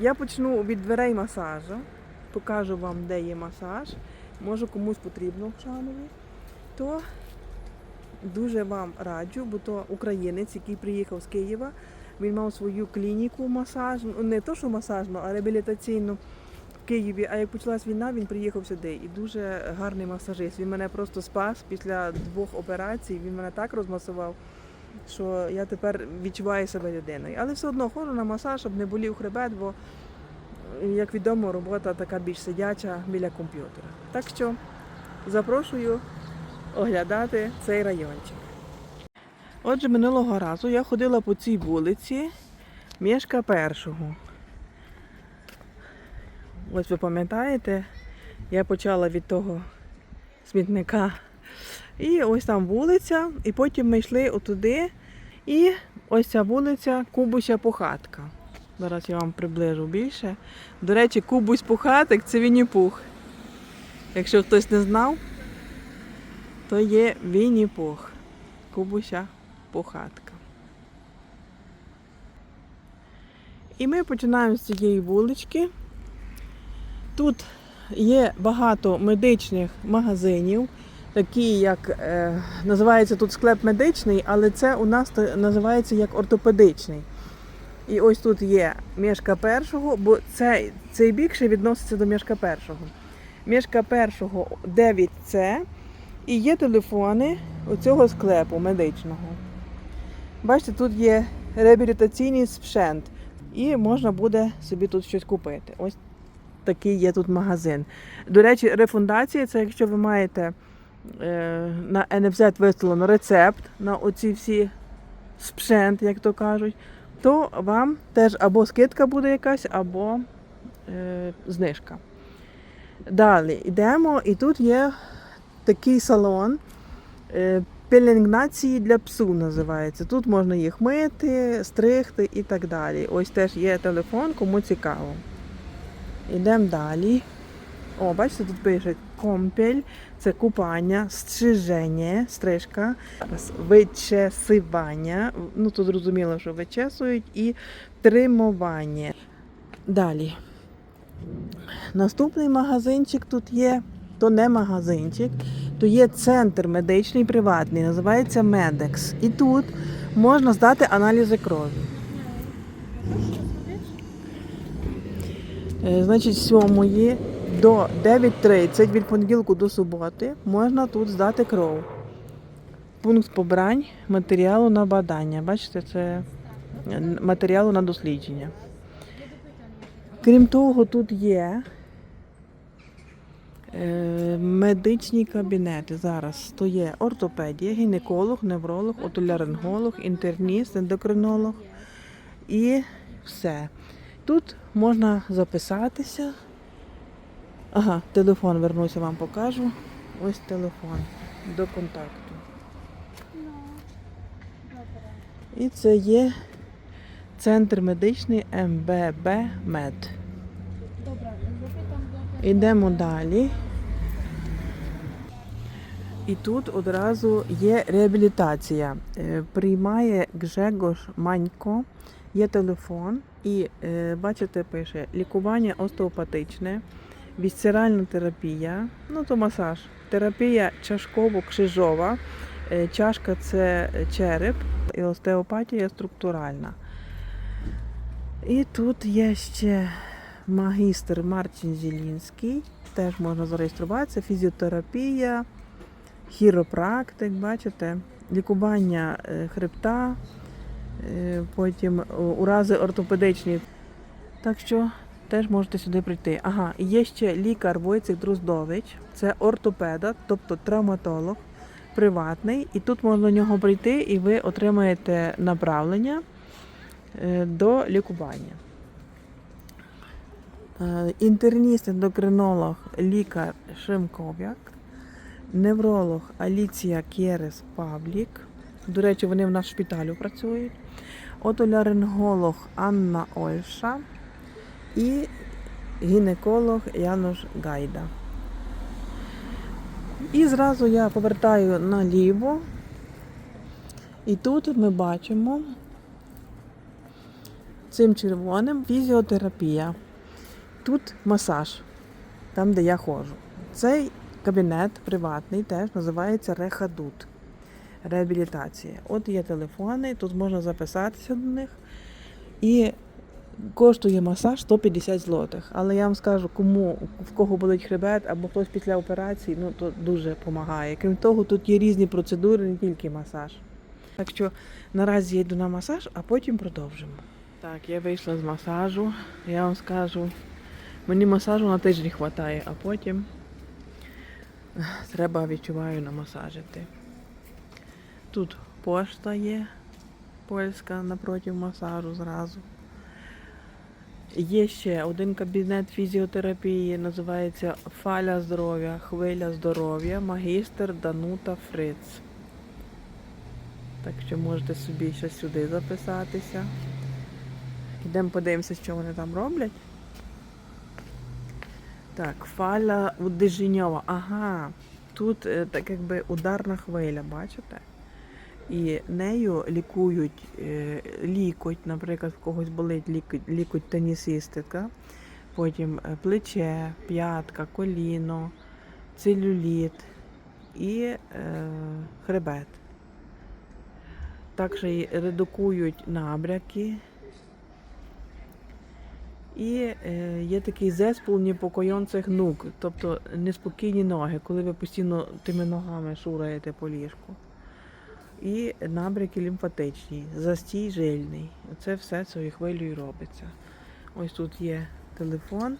Я почну від дверей масажу. Покажу вам, де є масаж. Може комусь потрібно в. То дуже вам раджу, бо то українець, який приїхав з Києва. Він мав свою клініку масажну, не то, що масажну, а реабілітаційну в Києві. А як почалась війна, він приїхав сюди. І дуже гарний масажист. Він мене просто спас після двох операцій. Він мене так розмасував, що я тепер відчуваю себе людиною. Але все одно ходжу на масаж, щоб не болів хребет, бо, як відомо, робота така більш сидяча біля комп'ютера. Так що запрошую оглядати цей райончик. Отже, минулого разу я ходила по цій вулиці Мішка першого. Ось ви пам'ятаєте, я почала від того смітника. І ось там вулиця, і потім ми йшли отуди. І ось ця вулиця Кубуся Пухатка. Зараз я вам приближу більше. До речі, Кубусь Пухатик це Вінні-Пух. Якщо хтось не знав, то є Вінні-Пух. Кубуся Пухатка. І ми починаємо з цієї вулички. Тут є багато медичних магазинів, такі як е, називається тут склеп медичний, але це у нас називається як ортопедичний. І ось тут є мішка першого, бо цей, цей бік ще відноситься до мішка першого. Мішка першого 9С і є телефони оцього склепу медичного. Бачите, тут є реабілітаційний спшент, і можна буде собі тут щось купити. Ось такий є тут магазин. До речі, рефундація це якщо ви маєте на НФЗ виставлено рецепт на оці всі спшент, як то кажуть, то вам теж або скидка буде якась, або е, знижка. Далі йдемо, і тут є такий салон. Е, Пелінгнації для псу називається. Тут можна їх мити, стригти і так далі. Ось теж є телефон, кому цікаво. Йдемо далі. О, бачите, тут пише компель, це купання, стриження, стрижка, вичесивання. Ну тут зрозуміло, що вичесують, і тримування. Далі. Наступний магазинчик тут є, то не магазинчик, то є центр медичний приватний, називається Медекс. І тут можна здати аналізи крові. Е, Значить, 7 до 9.30 від понеділку до суботи можна тут здати кров. Пункт побрань матеріалу на бадання. Бачите, це матеріалу на дослідження. Крім того, тут є е, медичні кабінети. Зараз то є ортопедія, гінеколог, невролог, отоляринголог, інтерніст, ендокринолог і все. Тут можна записатися. Ага, телефон вернуся, вам покажу. Ось телефон до контакту. І це є центр медичний МББ Мед. Йдемо далі. І тут одразу є реабілітація. Е, Приймає Гжегош Манько, є телефон, і е, бачите, пише лікування остеопатичне, вісцеральна терапія, ну то масаж, терапія чашково-крижова. Е, Чашка це череп, і остеопатія структуральна. І тут є ще магістр Мартін Зілінський, теж можна зареєструватися, фізіотерапія, хіропрактик, бачите, лікування е, хребта, е, потім урази ортопедичні. Так що теж можете сюди прийти. Ага, є ще лікар Войцех Дроздович, це ортопеда, тобто травматолог, приватний. І тут можна до нього прийти, і ви отримаєте направлення е, до лікування. Е, Інтерніст, ендокринолог, лікар Шимков'як, невролог Аліція Кєрес Павлік. До речі, вони в нас в шпиталю працюють. Отоляринголог Анна Ольша і гінеколог Януш Гайда. І зразу я повертаю наліво. І тут ми бачимо цим червоним фізіотерапія. Тут масаж, там, де я ходжу. Цей кабінет приватний теж називається Рехадут. Реабілітація. От є телефони, тут можна записатися до них. І коштує масаж 150 злотих. Але я вам скажу, кому в кого болить хребет або хтось після операції, ну то дуже допомагає. Крім того, тут є різні процедури, не тільки масаж. Так що наразі я йду на масаж, а потім продовжимо. Так, я вийшла з масажу. Я вам скажу, мені масажу на тиждень вистачає, а потім треба відчуваю на масажити. Тут пошта є польська напроти масажу зразу. Є ще один кабінет фізіотерапії, називається Фаля здоров'я, хвиля здоров'я, магістр Данута Фриц. Так що можете собі ще сюди записатися. Йдемо подивимося, що вони там роблять. Так, фаля удиженьова. Ага. Тут е, так якби ударна хвиля, бачите? І нею лікують е, лікоть, наприклад, в когось болить лікоть, лікоть тенісистика, потім е, плече, п'ятка, коліно, целюліт і е, хребет. Також редукують набряки. І е, є такий зеспул непокойонцих ног, тобто неспокійні ноги, коли ви постійно тими ногами шураєте по ліжку. І набряки лімфатичні, застій жильний. Це все цією хвилею робиться. Ось тут є телефон.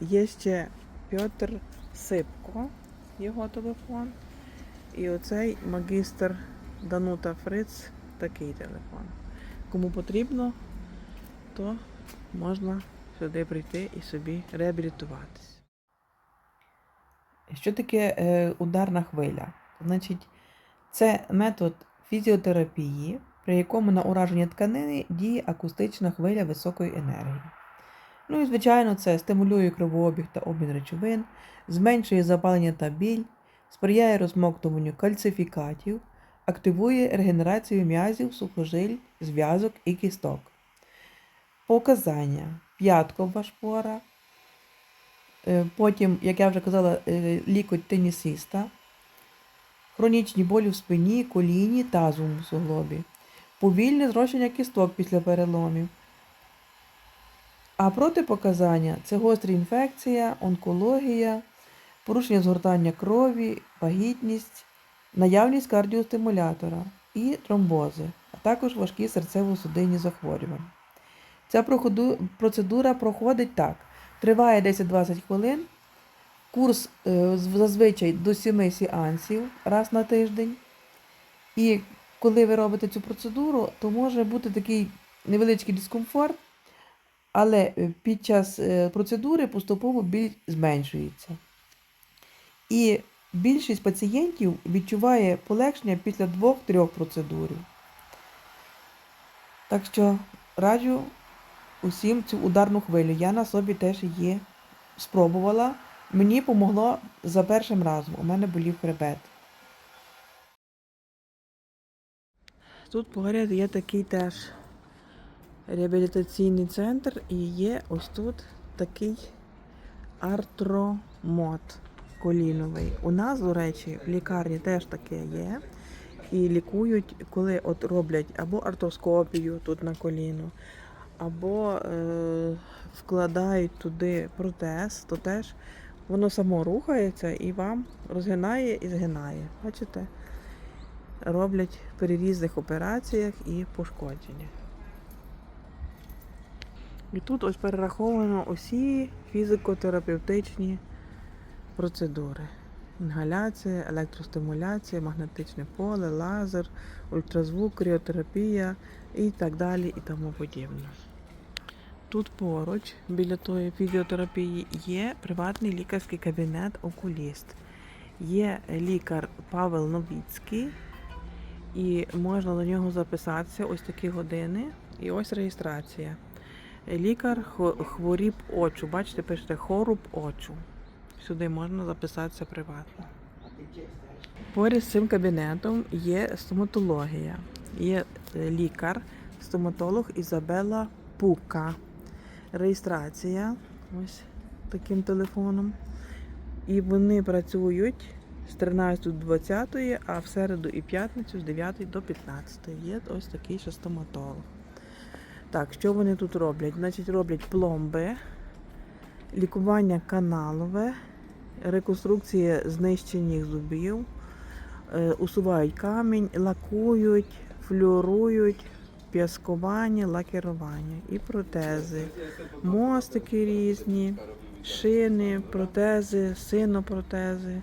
Є ще Петр Сипко, його телефон. І оцей магістр Данута Фриц такий телефон. Кому потрібно, то можна сюди прийти і собі реабілітуватись. Що таке е, ударна хвиля? Значить, це метод фізіотерапії, при якому на ураження тканини діє акустична хвиля високої енергії. Ну і, звичайно, це стимулює кровообіг та обмін речовин, зменшує запалення та біль, сприяє розмоктуванню кальцифікатів, активує регенерацію м'язів, сухожиль, зв'язок і кісток. Показання: п'яткова шпора, е, потім, як я вже казала, е, лікоть тенісиста, хронічні болі в спині, коліні, тазовому суглобі, повільне зрощення кісток після переломів. А протипоказання це гострі інфекція, онкологія, порушення згортання крові, вагітність, наявність кардіостимулятора і тромбози, а також важкі серцево-судинні захворювання. Ця процедура проходить так: триває 10-20 хвилин. Курс е, зазвичай до 7 сеансів раз на тиждень. І коли ви робите цю процедуру, то може бути такий невеличкий дискомфорт, але е, під час е, процедури поступово біль зменшується. І більшість пацієнтів відчуває полегшення після 2-3 процедур. Так що раджу усім цю ударну хвилю. Я на собі теж її спробувала. Мені помогло за першим разом. У мене болів хребет. Тут поряд є такий теж реабілітаційний центр і є ось тут такий артромот коліновий. У нас, до речі, в лікарні теж таке є. І лікують, коли от роблять або артоскопію тут на коліно, або е, вкладають туди протез, то теж воно само рухається і вам розгинає і згинає. Бачите? Роблять при різних операціях і пошкодженнях. І тут ось перераховано усі фізико-терапевтичні процедури. Інгаляція, електростимуляція, магнетичне поле, лазер, ультразвук, кріотерапія і так далі і тому подібне. Тут поруч, біля тої фізіотерапії, є приватний лікарський кабінет окуліст. Є лікар Павел Новіцький, і можна до нього записатися ось такі години. І ось реєстрація. Лікар хво- хворіб очу. Бачите, пишете хоруб очу. Сюди можна записатися приватно. Поряд з цим кабінетом є стоматологія. Є е, лікар, стоматолог Ізабела Пука. Реєстрація. Ось таким телефоном. І вони працюють з 13 до 20, а в середу і п'ятницю з 9 до 15. Є ось такий ще стоматолог. Так, що вони тут роблять? Значить, роблять пломби, лікування каналове, реконструкція знищених зубів, е, усувають камінь, лакують, флюорують, п'яскування, лакірування і протези, мостики різні, шини, протези, синопротези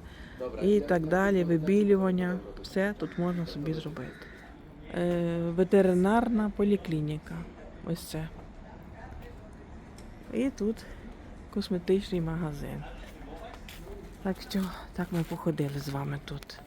і так далі, вибілювання. Все тут можна собі зробити. Е, ветеринарна поліклініка. Ось це. І тут косметичний магазин. Так що так ми походили з вами тут.